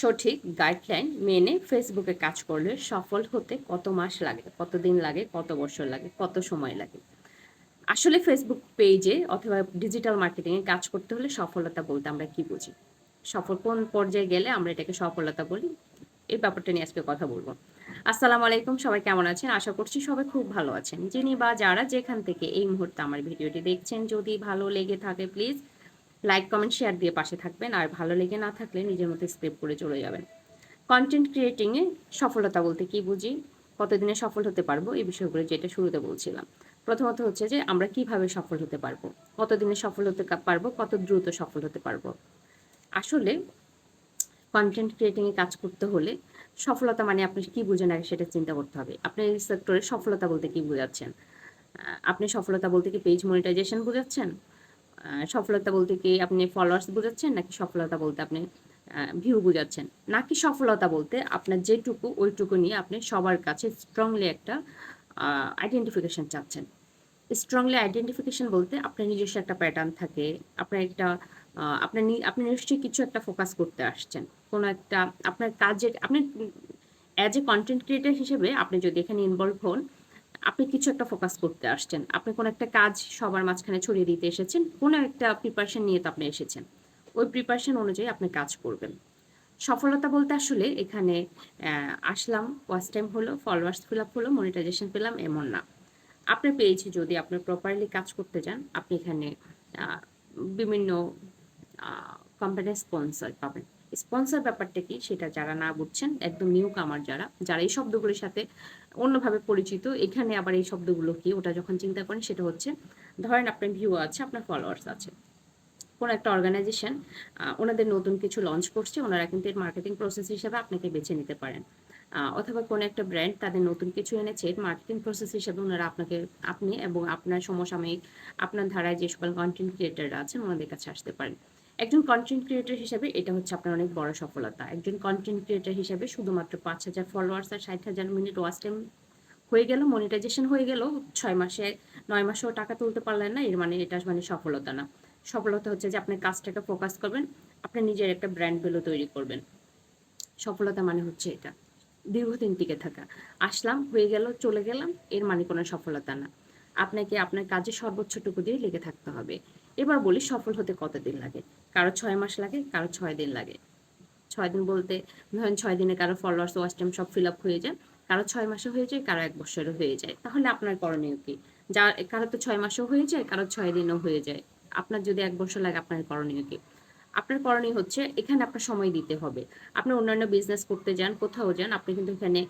সঠিক গাইডলাইন মেনে ফেসবুকে কাজ করলে সফল হতে কত মাস লাগে, কত দিন লাগে, কত বছর লাগে, কত সময় লাগে? আসলে ফেসবুক পেজে অথবা ডিজিটাল মার্কেটিংয়ে কাজ করতে হলে সফলতা বলতে আমরা কি বুঝি? সফল কোন পর্যায়ে গেলে আমরা এটাকে সফলতা বলি? এই ব্যাপারটা নিয়ে আজকে কথা বলব। আসসালামু আলাইকুম, সবাই কেমন আছেন? আশা করছি সবাই খুব ভালো আছেন। যিনি বা যারা যেখান থেকে এই মুহূর্তে আমার ভিডিওটি দেখছেন, যদি ভালো লেগে থাকে প্লিজ লাইক কমেন্ট শেয়ার দিয়ে পাশে থাকবেন। আর ভালো লেগে না থাকলে নিজের মতো স্ক্রিপ্ট করে চলে যাবেন। কন্টেন্ট ক্রিয়েটিংয়ে সফলতা বলতে কি বুঝি? কতদিনে সফল হতে পারব? এই বিষয়গুলো যেটা শুরুতে বলছিলাম। প্রথমত হচ্ছে যে, আমরা কীভাবে সফল হতে পারব? কতদিনে সফল হতে পারব? কত দ্রুত সফল হতে পারব? আসলে কন্টেন্ট ক্রিয়েটিংয়ে কাজ করতে হলে সফলতা মানে আপনি কি বুঝেন আগে সেটা চিন্তা করতে হবে। আপনি এই সেক্টরে সফলতা বলতে কি বোঝাচ্ছেন? আপনি সফলতা বলতে কি পেজ মনিটাইজেশন বোঝাচ্ছেন? সফলতা বলতে কি আপনি ফলোয়ার্স বোঝাচ্ছেন, নাকি সফলতা বলতে আপনি ভিউ বোঝাচ্ছেন? নাকি সফলতা বলতে আপনার যেটুকু, ওইটুকু নিয়ে আপনি সবার কাছে স্ট্রংলি একটা আইডেন্টিফিকেশন চাচ্ছেন। স্ট্রংলি আইডেন্টিফিকেশন বলতে আপনার নিজস্ব একটা প্যাটার্ন থাকে, আপনার একটা আপনার আপনি নিশ্চয়ই কিছু একটা ফোকাস করতে আসছেন। কোনো একটা আপনার কাজের, আপনি অ্যাজ এ কন্টেন্ট ক্রিয়েটার হিসেবে আপনি যদি এখানে ইনভলভ হন আপনি কিছু একটা ফোকাস করতে আসছেন। আপনি কোনো একটা কাজ সবার মাঝখানে ছড়িয়ে দিতে এসেছেন, কোনো একটা প্রিপারেশন নিয়ে তো আপনি এসেছেন। ওই প্রিপারেশন অনুযায়ী আপনি কাজ করবেন। সফলতা বলতে আসলে এখানে আসলাম ওয়াচ টাইম হলো ফলোয়ার্স ফিল আপ হলো মনিটাইজেশন পেলাম, এমন না। আপনার পেয়েছি যদি আপনি প্রপারলি কাজ করতে যান, আপনি এখানে বিভিন্ন কোম্পানির স্পন্সর পাবেন। স্পন্সর ব্যাপারটা কি সেটা যারা না বুঝছেন, একদম নিউ কামার যারা যারা এই শব্দগুলোর সাথে অন্যভাবে পরিচিত, এখানে আবার এই শব্দগুলো কি? ওটা যখন চিন্তা করেন সেটা হচ্ছে, ধরেন আপনার ভিউ আছে, আপনার ফলোয়ার্স আছে। কোনো একটা অর্গানাইজেশন ওনাদের নতুন কিছু লঞ্চ করছে, ওনারা কিন্তু এর মার্কেটিং প্রসেস হিসাবে আপনাকে বেছে নিতে পারেন। অথবা কোনো একটা ব্র্যান্ড তাদের নতুন কিছু এনেছে, এর মার্কেটিং প্রসেস হিসাবে ওনারা আপনাকে, আপনি এবং আপনার সমসাময়িক, আপনার ধারায় যে সকল কন্টেন্ট ক্রিয়েটাররা আছেন, ওনাদের কাছে আসতে পারেন। একজন কন্টেন্ট ক্রিয়েটার হিসেবে এটা হচ্ছে আপনার অনেক বড় সফলতা। একজন কন্টেন্ট ক্রিয়েটার হিসেবে শুধুমাত্র পাঁচ হাজার ফলোয়ার্স আর ষাট হাজার মিনিট ওয়াচ টাইম হয়ে গেল মনিটাইজেশন হয়ে গেল, ছয় মাসে, নয় মাসেও টাকা তুলতে পারলেন না, এর মানে এটা মানে সফলতা না। সফলতা হচ্ছে যে আপনি কাজটাকে ফোকাস করবেন, আপনি নিজের একটা ব্র্যান্ড ভ্যালু তৈরি করবেন। সফলতা মানে হচ্ছে এটা, দীর্ঘদিন টিকে থাকা। আসলাম, হয়ে গেল, চলে গেলাম, এর মানে কোনো সফলতা না। আপনাকে আপনার কাজে সর্বোচ্চটুকু দিয়ে লেগে থাকতে হবে। এবার বলি সফল হতে কতদিন লাগে? কারও ছয় মাস লাগে, কারও ছয় দিন লাগে। ছয় দিন বলতে ধরেন ছয় দিনে কারও ফলোয়ার্স ওয়াচ টাইম সব ফিল আপ হয়ে যায়। কারও ছয় মাসে হয়ে যায়, কারও এক বছরে হয়ে যায়। তাহলে আপনার করণীয় কি? যা, কারও তো ছয় মাসেও হয়ে যায়, কারও ছয় দিনও হয়ে যায়। আপনার যদি এক বছর লাগে, আপনার করণীয় কি? আপনার করণীয় হচ্ছে এখানে আপনার সময় দিতে হবে। আপনি অন্যান্য বিজনেস করতে যান, কোথাও যান, আপনি কিন্তু এখানে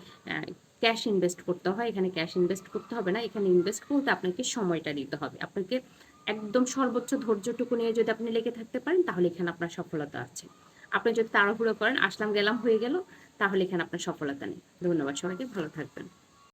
ক্যাশ ইনভেস্ট করতে হয়, এখানে ক্যাশ ইনভেস্ট করতে হবে না, এখানে ইনভেস্ট করতে আপনাকে সময়টা দিতে হবে। আপনাকে একদম সর্বোচ্চ ধৈর্যটুকু নিয়ে যদি আপনি লেগে থাকতে পারেন, তাহলে এখানে আপনার সফলতা আছে। আপনি যদি তাড়াহুড়ো করেন, আসলাম গেলাম, হয়ে গেল, তাহলে এখানে আপনার সফলতা নেই। ধন্যবাদ সবাইকে, ভালো থাকবেন।